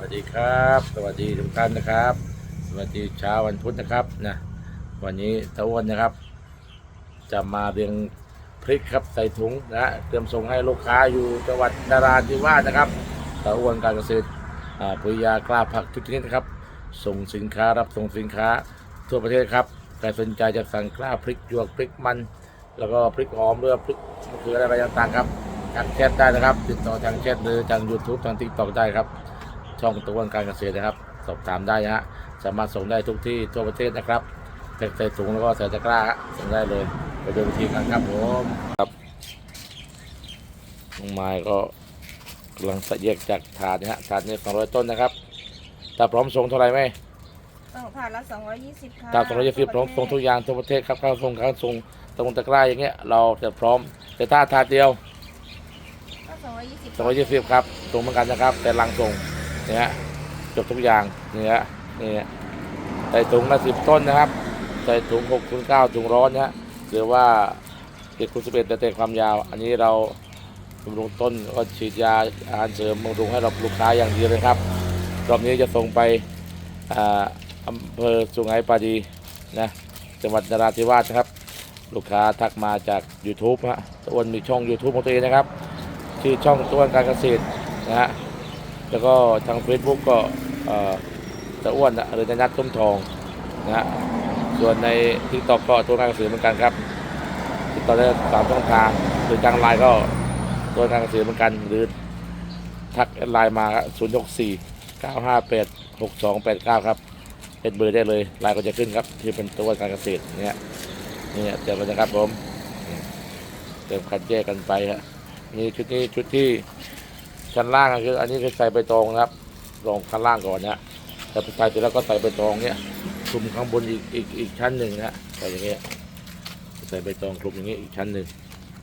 วัสดีครับ สวัสดีทุกท่านนะครับ สวัสดีเช้าวันพุธนะครับนะวันนี้ตะอ้วนนะครับ จะมาเรียงพริกครับใส่ถุงนะเตรียมส่งให้ลูกค้าอยู่จังหวัดนราธิวาสนะครับตะอ้วนการเกษตรปุ๋ยยากล้าผักทุกชนิดนะครับ ส่งสินค้ารับส่งสินค้าทั่วประเทศครับใครสนใจจะสั่งกล้าพริกหยวกพริกมัน แล้วก็พริกหอมหรือว่าพริกมะเขืออะไรต่างๆครับทางแชทได้นะครับ ติดต่อทางแชทหรือทาง YouTube ทาง TikTok ได้ครับ ช่องตะวันการเกษตรนะครับ สอบถามได้นะฮะสามารถส่งได้ทุกที่ทั่วประเทศนะครับแพ็คใส่ถุงแล้วก็ใส่ตะกร้าฮะส่งได้เลยไปดูวิธีกันครับผมครับน้องไม้ก็กำลังแยกจากถาดนะฮะถาดนี้200ต้นนะครับถ้าพร้อมส่งเท่าไหร่ไหมต้องผ่านละ220ค่ะตาม220พร้อมส่งทุกอย่างทั่วประเทศครับข้าวส่งข้าวส่งตะวันตะกร้าอย่างเงี้ยเราจะพร้อมแต่ถ้าถาดเดียวก็220สองร้อยยี่สิบครับตรงเหมือนกันนะครับ แต่ลังส่ง เนี่ยจบทุกอย่างเนี่ยนี่ใส่ถุงละสิบต้นนะครับใส่ถุงหกถุงเก้าถุงร้อนนะหรือว่าเจ็ดคูณสิบเอ็ดแต่แต่ความยาว อันนี้เราบำรุงต้นก็ฉีดยาอาหารเสริมบำรุงให้เราลูกค้าอย่างดีเลยครับรอบนี้จะส่งไปอำเภอสุไหงปาดีนะจังหวัดนราธิวาสนะครับ ลูกค้าทักมาจาก YouTube ฮะตะวันมีช่อง YouTube ของตัวเองนะครับ ชื่อช่องตัวการเกษตรนะฮะ แล้วก็ทาง Facebook ก็เอ่อตะอ้วนหรือในนัดต้มทองนะฮะส่วนในทิกตอกก็ตัวการเกษตรเหมือนกันครับติดต่อได้สามช่องทางหรือทางไลน์ก็ตัวการเกษตรเหมือนกันหรือทักไลน์มาศูนย์หกสี่เก้าห้าแปดหกสองแปดเก้าครับเป็นเบอร์ได้เลยไลน์ก็จะขึ้นครับที่เป็นตัวการเกษตรเนี่ยเนี่ยเจอกันนะครับผมอืมเติมคัดแยกกันไปฮะนี่ชุดนี้ชุดที่ ชั้นล่างก็คือ อันนี้คือใส่ใบตองนะครับลงข้างล่างก่อนนะแต่ใส่เสร็จแล้วก็ใส่ใบตองเนี่ยคลุมข้างบนอีกอีกอีกชั้นหนึ่งนะใส่อย่างเงี้ยใส่ใบตองคลุมอย่างงี้อีกชั้นหนึ่ง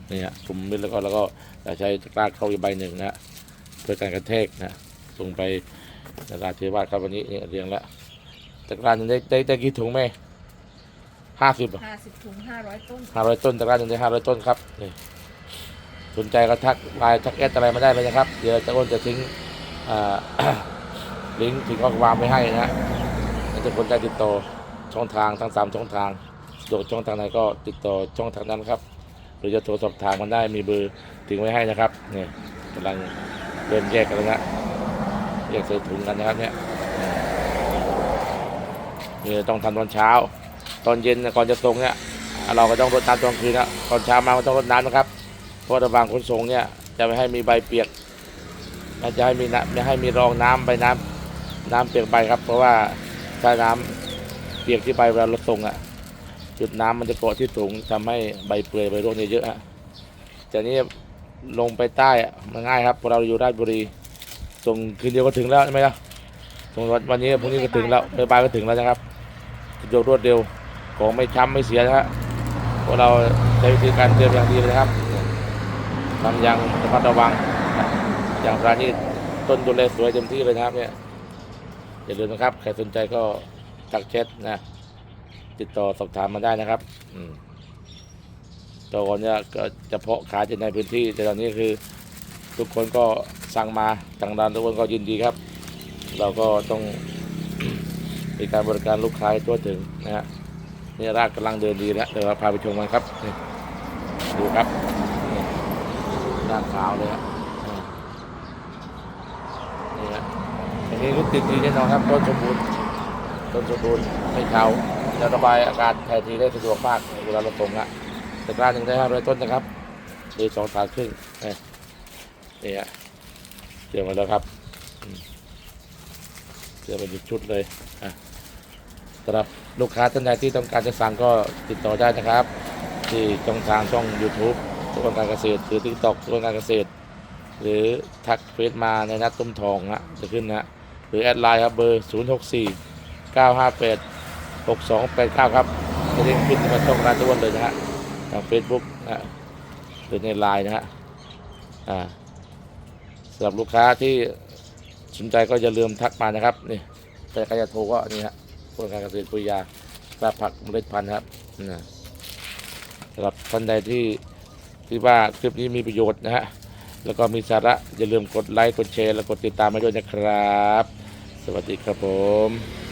เนี่ยคลุมนิดแล้วก็แล้วก็จะใช้ตะกร้าเข้าอีกใบหนึ่งนะเพื่อการกระแทกนะส่งไปนราธิวาสครับวันนี้เนี่ยเรียงแล้วตะกร้าหนึ่งได้ได้ได้กี่ถุงไหมห้าสิบ50ถุง500ต้นห้าร้อยต้นตะกร้าหนึ่งได้ห้าร้อยต้นครับนี่ สนใจก็ทักไลน์ทักแอดอะไรมาได้เลยนะครับ เดี๋ยวจะอ้นจะทิ้งลิงก์ถึงข้อความไว้ให้นะฮะจะคนได้ติดต่อช่องทางทั้งสามช่องทางสะดวกช่องทางไหนก็ติดต่อช่องทางนั้นครับ หรือจะโทรสอบถามมันได้มีเบอร์ทิ้งไว้ให้นะครับเนี่ยกำลังเริ่มแยกกันแล้วนะแยกใส่ถุงกันนะครับเนี่ยเนี่ต้องทำตอนเช้า ตอนเย็นก่อนจะส่งเนี่ยเราก็ต้องรดน้ำตอนคืนนะตอนเช้ามาก็ต้องรดน้ำนะครับ เพราะระหว่างขนส่งเนี่ยจะไม่ให้มีใบเปียกมันจะให้มีน้ำไม่ให้มีรองน้ำใบน้ำน้ำเปียกใบครับ เพราะว่าถ้าน้ำเปียกที่ใบเวลาเราส่งอะ จุดน้ำมันจะเกาะที่ถุงทำให้ใบเปื่อยใบร่วงเยเยอะฮะแต่นี้ลงไปใต้อะมันง่ายครับพราะเราอยู่ราชบุรี ส่งคืนเดียวก็ถึงแล้วใช่ไหมล่ะส่งวันนี้พรุ่งนี้ก็ถึงแล้วไปบายก็ถึงแล้วนะครับสะดวกรวดเร็วของไม่ช้ำไม่เสียนะฮะพราะเราใช้วิธีการเตรียมอย่างดีเลยครับ ทำอย่างระมัดระวัง อย่างร้านนี้ต้นดูแลสวยเต็มที่เลยนะครับเนี่ยอย่าลืมนะครับ ใครสนใจก็ทักแชทนะ ติดต่อสอบถามมาได้นะครับ อืมตัวก่อนเนี่ยก็จะเพาะขายในพื้นที่ แต่ตอนนี้คือ ทุกคนก็สั่งมาทางร้านทุกคนก็ยินดีครับ เราก็ต้องมีการบริการลูกค้าให้ตัวถึงนะฮะนี่รากกำลังเดินดีแล้วเดี๋ยวเราพาไปชมกันครับ ดูครับ หน้าขาวเลยครับอืมนี่ฮะอันนี้ก็ติดดีแน่นอนครับต้นสมบูรณ์ต้นสมบูรณ์ไม่เทาจะระบายอากาศถ่ายทีได้สะดวกมากเวลาเราตรงละแต่กล้าหนึ่งได้ห้าร้อยต้นนะครับหรือสองถาดครึ่งนี่นี่ฮะเตรียมมาแล้วครับเตรียมเป็นชุดเลยอะสำหรับลูกค้าท่านใดที่ต้องการจะสั่งก็ติดต่อได้นะครับ ที่ช่องทางช่อง YouTube ทุกคนการเกษตรหรือทิกตอกทุกคนการเกษตร หรือทักเฟซมาในนัดตุ้มทองฮะจะขึ้นนะหรือแอดไลน์ครับเบอร์ 0 6 4 9 5 8 6 2 8 9 ครับจะได้ขึ้นมาช่องร้านทุกวันเลยนะฮะทาง Facebook นะฮะหรือในไลน์นะฮะอ่าสำหรับลูกค้าที่สนใจก็อย่าลืมทักมานะครับนี่แต่ใครจะโทรก็นี่ฮะพวกการเกษตรปุยยาปลาผักเมล็ดพันธุ์ครับนะสำหรับท่านใดที่ ที่ว่าคลิปนี้มีประโยชน์นะฮะแล้วก็มีสาระอย่าลืมกดไลค์กดแชร์และกดติดตามมาด้วยนะครับ สวัสดีครับผม